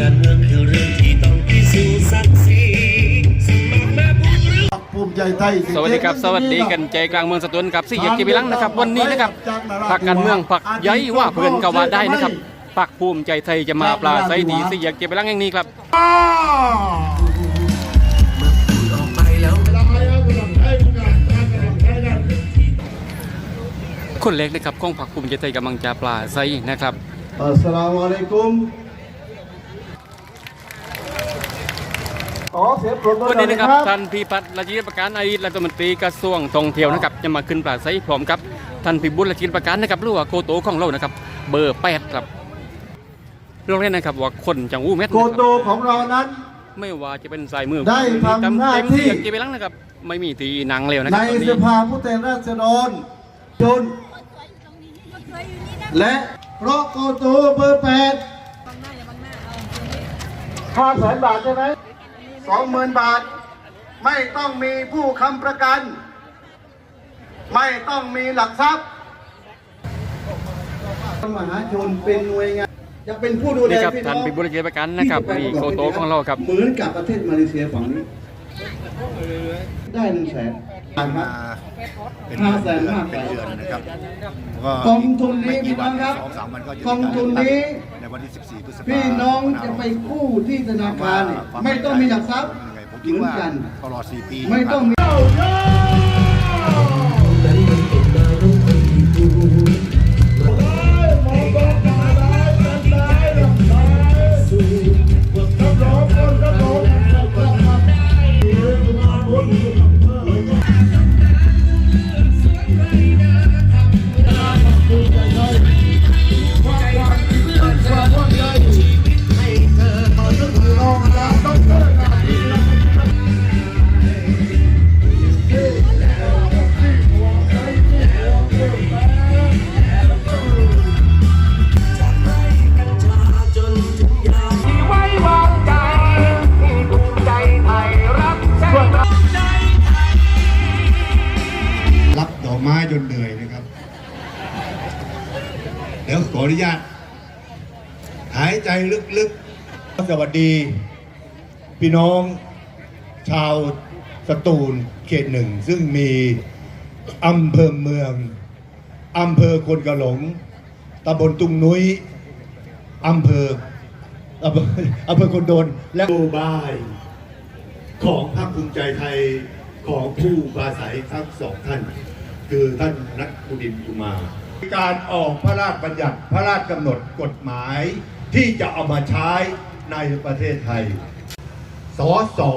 การเมืองคือเรื่องที่ต้องพิสูจน์ศักดิ์ศรีสมัครแม่ผู้หรือ ภูมิใจไทยสวัสดีครับ สวัสดีกันใจกลางเมืองสตูลกับสี่เหยียบกีบิลังนะครับวันนี้นะครับพรรคการเมืองพรรคย้ายว่าเพื่อนก็ว่าได้นะครับพรรคภูมิใจไทยจะมาปลาใสดีสี่เหยียบกีบิลังแห่งนี้ครับ อ้าออกไปแล้วคนเล็กนะครับของพรรคภูมิใจไทยกำลังจะปลาใสนะครับ อัสสลามุอะลัยกุม ขอเสียงปรบมือวันหน่อนี้ยนะนะคครัรับบท่านพิพัฒน์ราชกิจประการอดีตรัฐมนตรีกระทรวงท่องเที่ยวนะครับจะมาขึ้นปลาใสพร้อมกับท่านพิบุญราชกิจประการนะครับหรือว่าโกโตของเรานะครับ เบอร์แปดครับเรื่องแรกนะครับว่าคนจังหูเม็ดนะโกครับ โตของเรานั้น ไม่ว่าจะเป็นสายมือได้ทำหน้าที่ เต็มที่อย่างกีไปลังนะครับ ไม่มีตีหนังแล้วนะคในรับตอนสนี้ภาผู้แทนราษฎรจน และเพราะโกโตเบอร์แปดห้าแสนบาทใช่ไหมสอง หมื่นบาท ไม่ต้องมีผู้ค้ำประกัน ไม่ต้องมีหลักทรัพย์มหาชนเป็นหน่วยงานจะเป็นผู้ดูแลนี่ครับพี่น้ท่าอนงพิบุญราชกิจประการนะครับนี่โกโตของเราครับ เหมือนกับประเทศมาเลเซียฝั่งนี้ ได้หนึ่งแสนครับเป็นห้าเดือนแสนมากเป็นเดือนนะครับก็กองทุนนี้ไม่กี่วัพี่น้องครับสองสามวันก็จะกองทุนนี้ใน วันที่ 14 พฤษภาคมพี่น้องจะไปกู้ที่ธนาคารเนี่ยไม่ต้องมีหลักทรัพย์ผมเหคิดมือนว่ากันตลอด 4 ปีไม่ต้องมี อกไม้จนเหนื่อยนะครับ เดี๋ยวขออนุญาต หายใจลึกๆ สวัสดี พี่น้อง ชาวสตูลเขตหนึ่ง ซึ่งมีอำเภอเมืองอำเภอคนกระหลงตำบลตุงนุ้ยอำเภออำเภออำเภอคนโดน และโบายของพรรคภูมิใจไทยของผู้ปราศัยทั้งสองท่าน คือท่านนัทกุดินกุมาการออกพระราชบัญญัติพระราชกำหนดกฎหมายที่จะเอามาใช้ในประเทศไทยสอสอ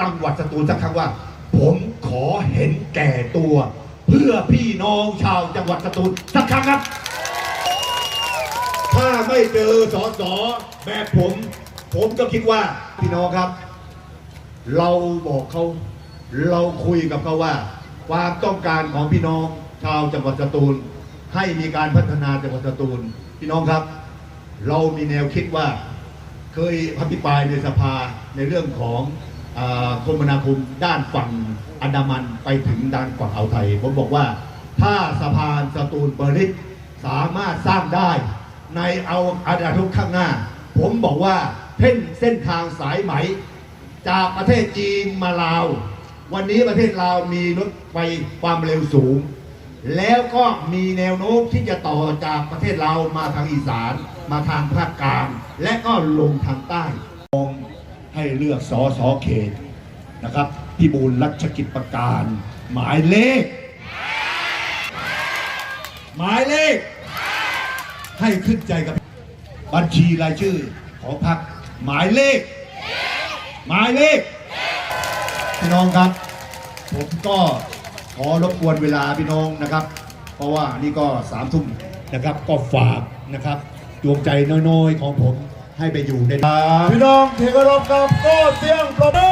จังหวัดสตูลสักครั้งว่า ผมขอเห็นแก่ตัว เพื่อพี่น้องชาวจังหวัดสตูลสักครั้งครับ ถ้าไม่เจอสอสอแบบผม ผมก็คิดว่าพี่น้องครับ เราบอกเขาเราคุยกับเขาว่า ความต้องการของพี่น้องชาวจังหวัดสตูล ให้มีการพัฒนาจังหวัดสตูล พี่น้องครับ เรามีแนวคิดว่าเคยอภิปรายในสภาในเรื่องของอคมนาคมด้านฝั่งอันดามันไปถึงด้านฝั่งอ่าวไทย ผมบอกว่า ถ้าสะพานสตูลเบอร์ลิสสามารถสร้างได้ในเอาอาณาทุกข้างหน้า ผมบอกว่าเส้นเส้นทางสายไหม จากประเทศจีนมาลาว วันนี้ประเทศลาวมีรถไฟความเร็วสูง แล้วก็มีแนวโน้มที่จะต่อจากประเทศลาวมาทางอีสาน มาทางภาคกลาง และก็ลงทางใต้มองให้เลือกสอสอเขตนะครับพี่บูลรัชกิจประการ หมายเลข หมายเลข ให้ขึ้นใจกับบัญชีรายชื่อของพรรคหมายเลข หมายเลขพี่น้องครับ ผมก็ขอรบกวนเวลาพี่น้องนะครับ เพราะว่านี่ก็สามทุ่มนะครับ ก็ฝากนะครับดวงใจน้อยๆของผมให้ไปอยู่ในพี่น้องที่เคารพครับก็เสียงปรบมือ